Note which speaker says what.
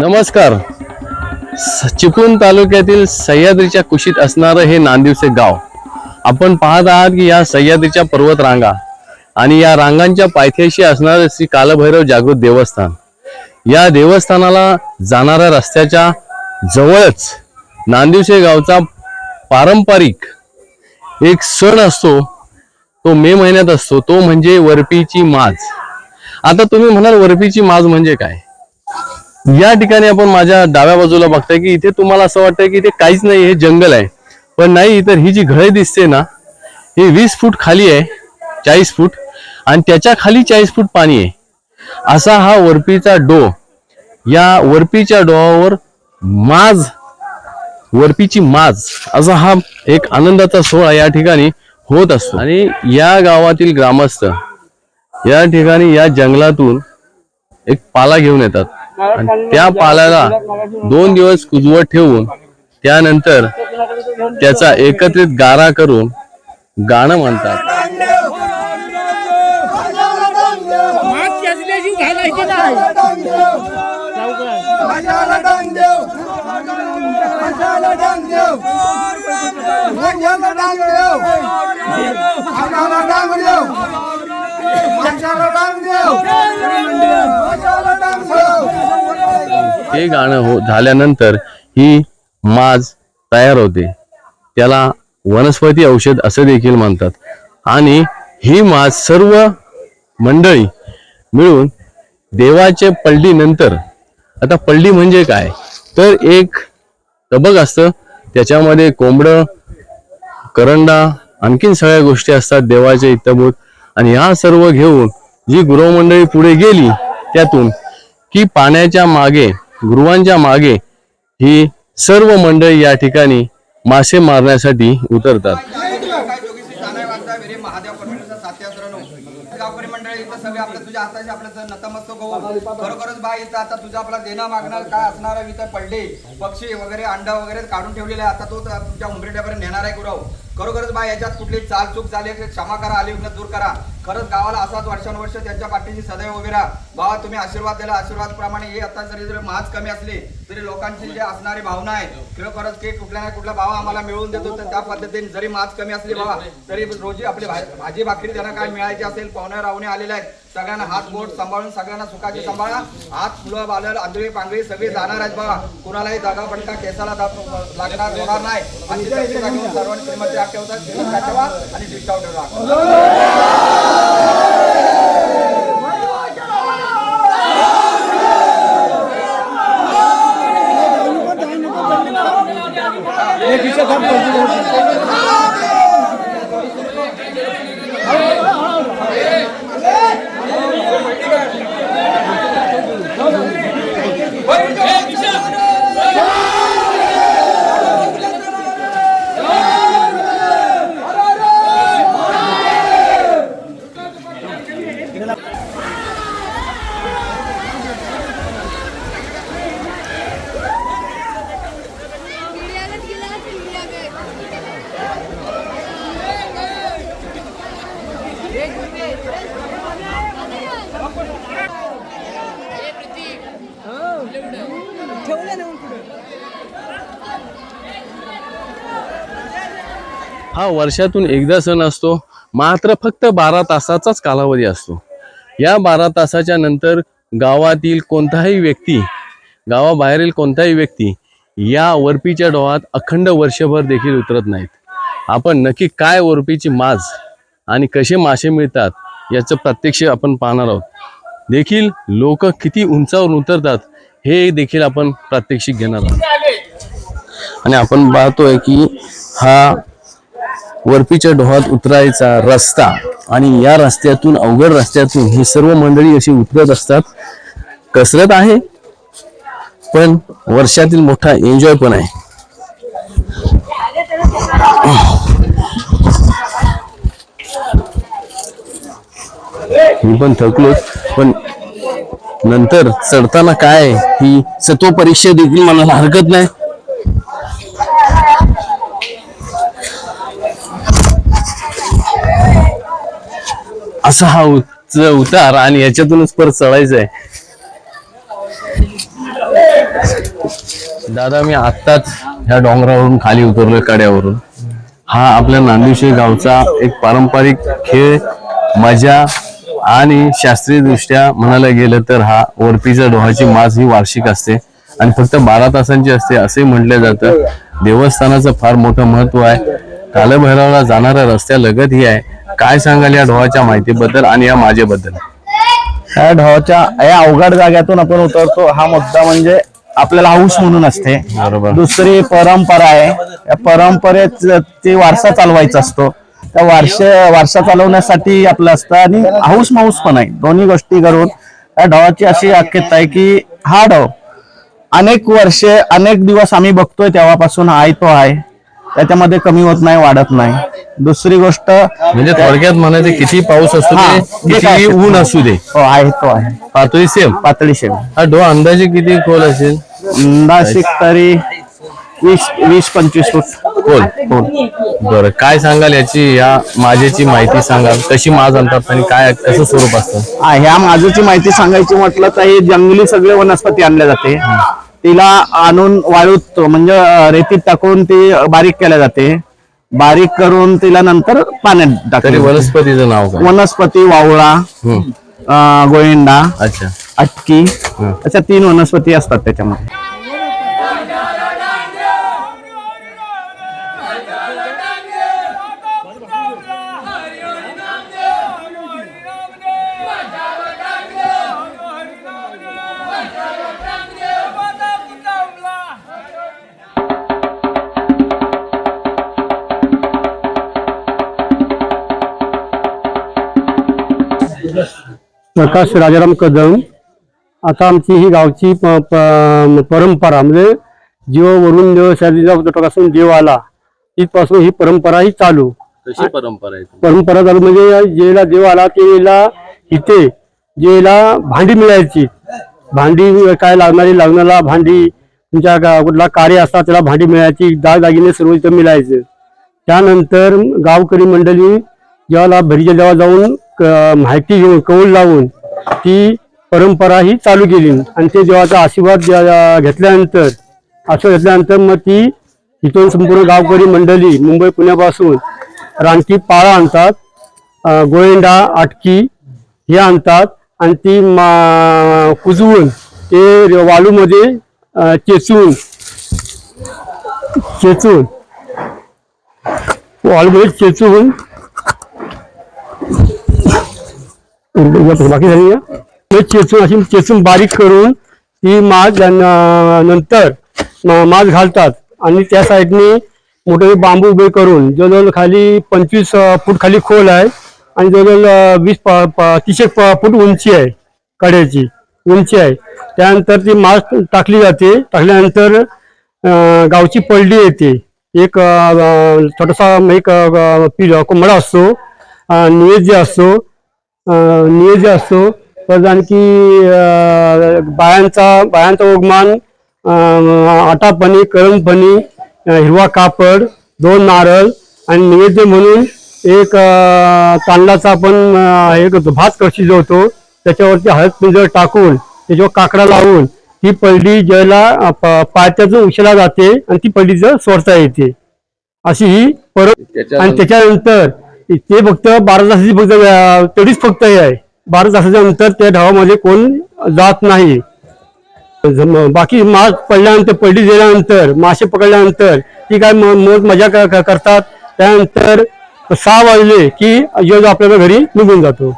Speaker 1: नमस्कार. चिपळूण तालुक्यातील सह्याद्रीच्या कुशीत असणारं हे नांदिवसे गाव. आपण पाहत आहात की या सह्याद्रीच्या पर्वत रांगा आणि या रांगांच्या पायथ्याशी असणारे श्री कालभैरव जागृत देवस्थान. या देवस्थानाला जाणाऱ्या रस्त्याच्या जवळच नांदिवसे गावचा पारंपरिक एक सण असतो. तो मे महिन्यात असतो. तो म्हणजे वरपीची माज. आता तुम्ही म्हणाल वरपीची माज म्हणजे काय? या ठिकाणी आपण माझ्या डाव्या बाजूला बघताय की इथे तुम्हाला असं वाटतंय की इथे काहीच नाही हे जंगल आहे. पण नाही तर ही जी घळे दिसते ना ही वीस फूट खाली आहे चाळीस फूट आणि त्याच्याखाली चाळीस फूट पाणी आहे. असा हा वरपीचा डो या वरपीच्या डोहावर माज वरपीची माज असा हा एक आनंदाचा सोहळा या ठिकाणी होत असतो. आणि या गावातील ग्रामस्थ या ठिकाणी या जंगलातून एक पाला घेऊन येतात. आणि त्या पाल्याला दोन दिवस कुजवत ठेवून त्यानंतर त्याचा एकत्रित गारा करून गाणं म्हणतात.
Speaker 2: ते
Speaker 1: हे गाणं हो झाल्यानंतर ही माज तयार होते. त्याला वनस्पती औषध असं देखील म्हणतात. आणि ही माज सर्व मंडळी मिळून देवाचे पलडी नंतर आता पलडी म्हणजे काय? तर एक तबक असतं. त्याच्यामध्ये कोंबडं करंडा आणखीन सगळ्या गोष्टी असतात देवाच्या इतभूत आणि ह्या सर्व घेऊन जी गृहमंडळी पुढे गेली त्यातून की पाण्याच्या मागे गुरुवांच्या मागे ही सर्व मंडळी या ठिकाणी मासे मारण्यासाठी उतरतात
Speaker 2: काय जोगीशी जाणार वाचा विरे महादेव परमेश्वरचा साथी असरणो गावकरी मंडळी इथं सगळे आपल्या तुझ्या हाताशी आपल्या नतमस्तक खरोखरच बा इथं आता तुझं आपला देणं मागणार काय असणार इथं पडले. पक्षी वगैरे अंडा वगैरे काढून ठेवलेले आहे. आता तो तुमच्या उंबरेट्यापर्यंत नेणार आहे गुरव. खरोखरच बा याच्यात कुठली चाल चूक झाली असेल क्षमा करा आली दूर करा. खरंच गावाला असाच वर्षानुवर्ष त्यांच्या पाठीशी सदैव उभे राहा. भावा तुम्ही आशीर्वाद दिला आशीर्वाद प्रमाणे हे आता जरी जरी महाज कमी असली तरी लोकांची जी असणारी भावना आहे खरोखरच की कुठला ना कुठला भाव आम्हाला मिळवून देतो. तर त्या पद्धतीने जरी माज कमी असली बाबा तरी रोजी आपली भाजी भाकरी त्यांना काय मिळायची असेल? पाहुण्या रावणे आलेले आहेत. सगळ्यांना हात बोट सांभाळून सगळ्यांना सुखाची सांभाळा. हात फुलं बालर आंधळी पांगळी सगळी जाणार आहेत बघा. कुणालाही दगा फटका केसाला दाब लागणार होणार नाही. घेऊन सर्वांनी श्रीमती आग ठेवतात श्रीमंत ठेवा आणि डिस्काउंट ठेवा.
Speaker 3: गिळ्याला
Speaker 1: हा वर्षातून एकदा सण असतो मात्र फक्त बारा तासाचाच कालावधी असतो. या बारा तासाच्या नंतर गावातील कोणताही व्यक्ती गावाबाहेरील कोणताही व्यक्ती या वरपीच्या डोहात अखंड वर्षभर देखील उतरत नाहीत. आपण नक्की काय वरपीची माज आणि कसे मासे मिळतात याचं प्रत्यक्ष आपण पाहणार आहोत. देखील लोक किती उंचावर उतरतात हे देखील आपण प्रात्यक्षिक घेणार आहोत. आणि आपण पाहतोय की हा वरपीच्या डोहात उतरायचा रस्ता आणि या रस्त्यातून अवघड रस्त्यातून ही सर्व मंडळी अशी उतरत असतात. कसरत आहे पण वर्षातील मोठा एन्जॉय पण आहे. मी पण थकलो पण नंतर चढताना काय ही सत्व परीक्षा देखील मला हरकत नाही. असा हा उच- उतार आणि याच्यातूनच परत चढायचंय. आहे दादा मी आत्ताच ह्या डोंगरावरून खाली उतरलोय कड्यावरून. हा आपल्या नांदिवशी गावचा एक पारंपरिक खेळ मजा आणि शास्त्रीय दृष्ट्या म्हणायला गेलं तर हा वरपीच्या डोहाची मास ही वार्षिक असते आणि फक्त बारा तासांची असते असे म्हटलं जातं. देवस्थानाचं फार मोठं महत्त्व आहे. कालभैरवला जाणाऱ्या रस्त्यालगत ही आहे. काय सांगाल या डोहाच्या माहितीबद्दल आणि या माझ्याबद्दल
Speaker 4: या ढवाच्या या अवघड जाग्यातून आपण उतरतो. हा मुद्दा म्हणजे आपल्याला हाऊस म्हणून असते.
Speaker 1: बरोबर.
Speaker 4: दुसरी परंपरा आहे. या परंपरेत ते वारसा चालवायचा असतो. त्या वारशे वारसा चालवण्यासाठी आपलं असतं आणि हाऊस माऊस पण आहे. दोन्ही गोष्टी करून या ढवाची अशी आख्यात आहे की हा ढव अनेक वर्षे अनेक दिवस आम्ही बघतोय तेव्हापासून आहे तो आहे. त्याच्यामध्ये कमी होत नाही वाढत नाही. दुसरी गोष्ट
Speaker 1: म्हणजे थोडक्यात म्हणायचं किती पाऊस असू दे किती. ऊन असू दे.
Speaker 4: हो आहे तो आहे.
Speaker 1: पातळी सेम
Speaker 4: पातळी शेव
Speaker 1: हा डो अंदाजे किती खोल असेल?
Speaker 4: नाशिक तरी वीस वीस पंचवीस फूट.
Speaker 1: खोल
Speaker 4: खोल
Speaker 1: बरं काय सांगाल याची? या माझ्याची माहिती सांगाल. कशी माज आणतात आणि काय कसं स्वरूप असतं?
Speaker 4: हा, ह्या माझूची माहिती सांगायची म्हटलं तर हे जंगली सगळे वनस्पती आणल्या जाते. तिला आणून वाळूत म्हणजे अं, रेतीत टाकून ती बारीक केल्या जाते. बारीक करून तिला नंतर पाण्यात
Speaker 1: तरी
Speaker 4: टाकली
Speaker 1: वनस्पतीचं नाव काय?
Speaker 4: वनस्पती वावळा
Speaker 1: हम्म.
Speaker 4: अं, गोविंदा
Speaker 1: अच्छा.
Speaker 4: अटकी अशा तीन वनस्पती असतात त्याच्यामध्ये.
Speaker 5: प्रकाश राजाराम कदम. आता आमची ही गावची प- परंपरा म्हणजे जीव वरून देव शरीरा जीव देव आला तिथपासून ही परंपरा ही चालू.
Speaker 1: कशी परंपरा आहे
Speaker 5: परंपरा चालू म्हणजे जेला देव आला त्याला इथे जेला भांडी मिळायची. भांडी काय लागणारी लग्नाला भांडी तुमच्या कुठला कार्य असतात त्याला भांडी मिळायची दागिने सर्व इथं मिळायचं. त्यानंतर गावकरी मंडळी जेव्हा भरीच्या जेव्हा जाऊन माहिती घेऊन कौल लावून ती परंपरा ही चालू केली. आणि ते देवाचा आशीर्वाद घेतल्यानंतर आशीर्वाद घेतल्यानंतर मग ती इथून संपूर्ण गावकरी मंडळी मुंबई पुण्यापासून रानटी पाळा आणतात अं, आटकी हे आणतात आणि ती मा कुजवून ते वाळूमध्ये चेचून चेचून वाळूमध्ये चेचून बाकी झाली ते चेचून अशी चेचून बारीक करून ती माज नंतर माज घालतात. आणि त्या साईडने मोठे बांबू उभे करून जवळजवळ खाली पंचवीस फूट खाली खोल आहे आणि जवळजवळ वीस तीसशे प- तीस एक फूट उंची आहे कड्याची उंची आहे. त्यानंतर ती मास टाकली जाते. टाकल्यानंतर गावची पलडी येते. एक छोटासा एक पिल कोंबडा असतो निवेद जे असतो निवेद जे असतो. परत आणखी बायांचा बायांचा ओगमान आटापणी करमपणी अं, हिरवा कापड दोन नारळ आणि नैवेद्य म्हणून एक तांदळाचा आपण करतो भात कशी जोडतो त्याच्यावरती हळद पिंजर टाकून त्याच्यावर काकडा लावून ती पलडी ज्याला अं, प- पायथ्यातून उचला जाते आणि ती पलडी जर सोडता येते. अशी ही परत आणि त्याच्यानंतर ते फक्त बारा तासाची फक्त तेवढीच फक्त हे आहे. बारा तासाच्या नंतर त्या ढावामध्ये कोण जात नाही. बाकी मास पडल्यानंतर पडली दिल्यानंतर मासे पकडल्यानंतर ती काय म- मोज मजा क- करतात. त्यानंतर सहा वाजले की योज आपल्याला घरी निघून जातो.